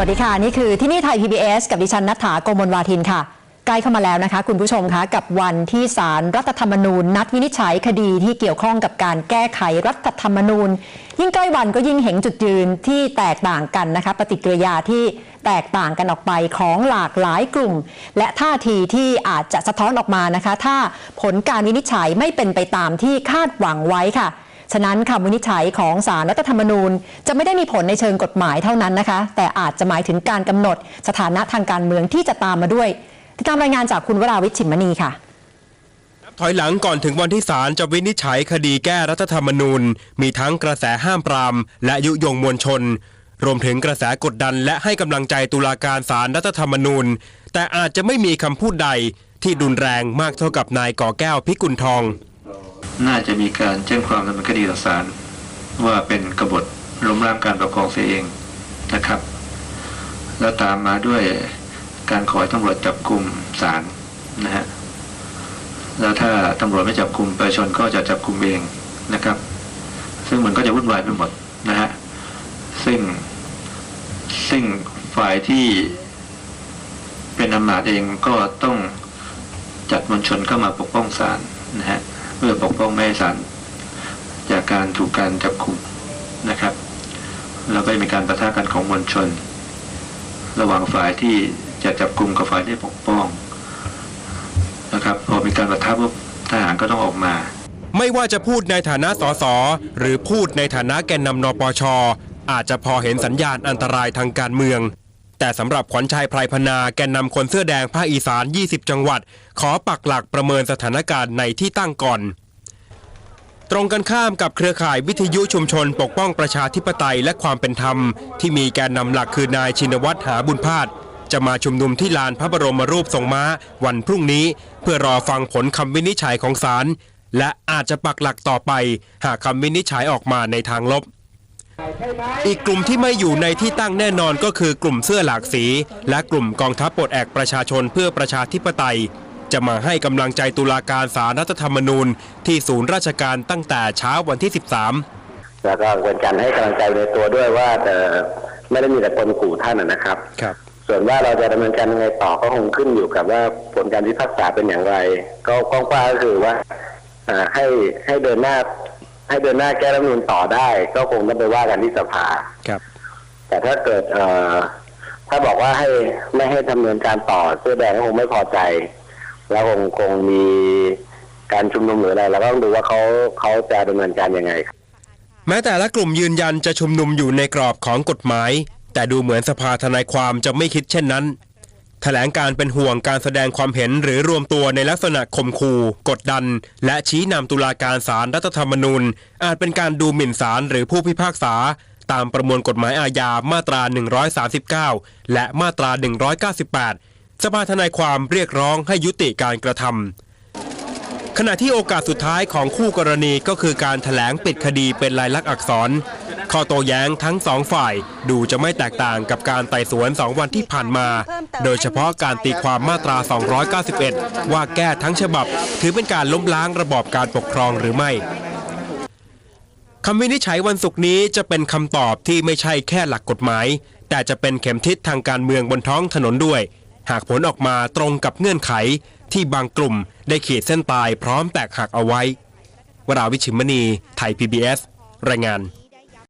วัสดีค่ะ นี่คือที่นี่ไทย PBS กับดิฉันนัฐาโกมลวาทินค่ะ ใกล้เข้ามาแล้วนะคะ คุณผู้ชมคะกับวันที่ศาลรัฐธรรมนูญ นัดวินิจฉัยคดีที่เกี่ยวข้องกับการแก้ไขรัฐธรรมนูญ ยิ่งใกล้วันก็ยิ่งเห็นจุดยืนที่แตกต่างกันนะคะ ปฏิกิริยาที่แตกต่างกันออกไปของหลากหลายกลุ่ม และท่าทีที่อาจจะสะท้อนออกมานะคะ ถ้าผลการวินิจฉัยไม่เป็นไปตามที่คาดหวังไว้ค่ะ ฉะนั้นคำวินิจฉัยของสารรัฐธรรมนูญ จะไม่ได้มีผลในเชิงกฎหมายเท่านั้นนะคะ แต่อาจจะหมายถึงการกำหนดสถานะทางการเมืองที่จะตามมาด้วยติดตามรายงานจากคุณวราวิชิมมณีค่ะถอยหลังก่อนถึงวันที่ศาลจะวินิจฉัยคดีแก้รัฐธรรมนูญ มีทั้งกระแสห้ามปราม และยุยงมวลชน รวมถึงกระแสกดดันและให้กำลังใจตุลาการศาลรัฐธรรมนูญ แต่อาจจะไม่มีคำพูดใดที่รุนแรงมากเท่ากับนายก่อแก้วพิกุลทอง น่าจะมีการแจ้งความดำเนินคดีต่อศาลว่าเป็นกบฏล้มล้างการปกครองเสียเองนะครับ แล้วตามมาด้วยการขอให้ตำรวจจับกลุ่มศาลนะฮะแล้วถ้าตำรวจไม่จับกลุ่มประชาชนก็จะจับกลุ่มเองนะครับ ซึ่งมันก็จะวุ่นวายไปหมดนะฮะซึ่งซึ่งฝ่ายที่เป็นอำนาจเองก็ต้องจัดมวลชนเข้ามาปกป้องศาลนะฮะ เพื่อปกป้องไม่ให้ศาลจากการถูกการจับคุมนะครับ แล้วก็มีการประทะกันของมวลชน ระหว่างฝ่ายที่จะจับกลุ่มกับฝ่ายที่ปกป้องนะครับ พอมีการประทะปุ๊บทหารก็ต้องออกมา ไม่ว่าจะพูดในฐานะสสหรือพูดในฐานะแกนนำนปชอาจจะพอเห็นสัญญาณอันตรายทางการเมือง แต่สำหรับขวัญชัยไพรพนาแกนนำคนเสื้อแดงภาคอีสาน 20 จังหวัด ขอปักหลักประเมินสถานการณ์ในที่ตั้งก่อน ตรงกันข้ามกับเครือข่ายวิทยุชุมชนปกป้องประชาธิปไตยและความเป็นธรรม ที่มีแกนนำหลักคือนายชินวัตรหาบุญพาสจะมาชุมนุมที่ลานพระบรมรูปทรงม้าวันพรุ่งนี้ เพื่อรอฟังผลคำวินิจฉัยของศาลและอาจจะปักหลักต่อไป หากคำวินิจฉัยออกมาในทางลบ อีกกลุ่มที่ไม่อยู่ในที่ตั้งแน่นอนก็คือกลุ่มเสื้อหลากสี และกลุ่มกองทัพปลดแอกประชาชนเพื่อประชาธิปไตย จะมาให้กำลังใจตุลาการสารรัฐธรรมนูญ ที่ศูนย์ราชการตั้งแต่เช้าวันที่ 13 แล้วก็เป็นการให้กำลังใจในตัวด้วยว่าแต่ไม่ได้มีแต่คนขู่ท่านนะนะครับครับ ส่วนว่าเราจะดำเนินการยังไงต่อก็คงขึ้นอยู่กับว่าผลการพิพากษาเป็นอย่างไร ก็กว้างๆก็คือว่าอ่าให้ให้เดินหน้า ให้เดินหน้าแก้รัฐธรรมนูญต่อได้ ก็คงต้องไปว่ากันที่สภาครับ แต่ถ้าเกิดเอ่อถ้าบอกว่าให้ไม่ให้ดำเนินการต่อเสื้อแดงก็คงไม่พอใจ แล้วคงคงมีการชุมนุมหรืออะไรเราก็ต้องดูว่าเขาเขาจะดำเนินการยังไงแม้แต่ละกลุ่มยืนยันจะชุมนุมอยู่ในกรอบของกฎหมาย แต่ดูเหมือนสภาทนายความจะไม่คิดเช่นนั้น แถลงการเป็นห่วงการแสดงความเห็นหรือรวมตัวในลักษณะข่มขู่กดดัน และชี้นำตุลาการศาลรัฐธรรมนูญ อาจเป็นการดูหมิ่นศาลหรือผู้พิพากษา ตามประมวลกฎหมายอาญามาตรา 139 และมาตรา 198 สภาทนายความเรียกร้องให้ยุติการกระทำขณะที่โอกาสสุดท้ายของคู่กรณีก็คือการถแถลงปิดคดีเป็นลายลักษณ์อักษรข้อโต้แย้งทั้งสองฝ่ายดูจะไม่แตกต่างกับการไต่สวนสองวันที่ผ่านมา โดยเฉพาะการตีความมาตรา 291 ว่าแก้ทั้งฉบับ ถือเป็นการล้มล้างระบอบการปกครองหรือไม่คำวินิจฉัยวันศุกร์นี้จะเป็นคำตอบที่ไม่ใช่แค่หลักกฎหมาย แต่จะเป็นเข็มทิศทางการเมืองบนท้องถนนด้วย หากผลออกมาตรงกับเงื่อนไขที่บางกลุ่มได้ขีดเส้นตายพร้อมแตกหักเอาไว้ วราวิชิมณี ไทย PBS รายงาน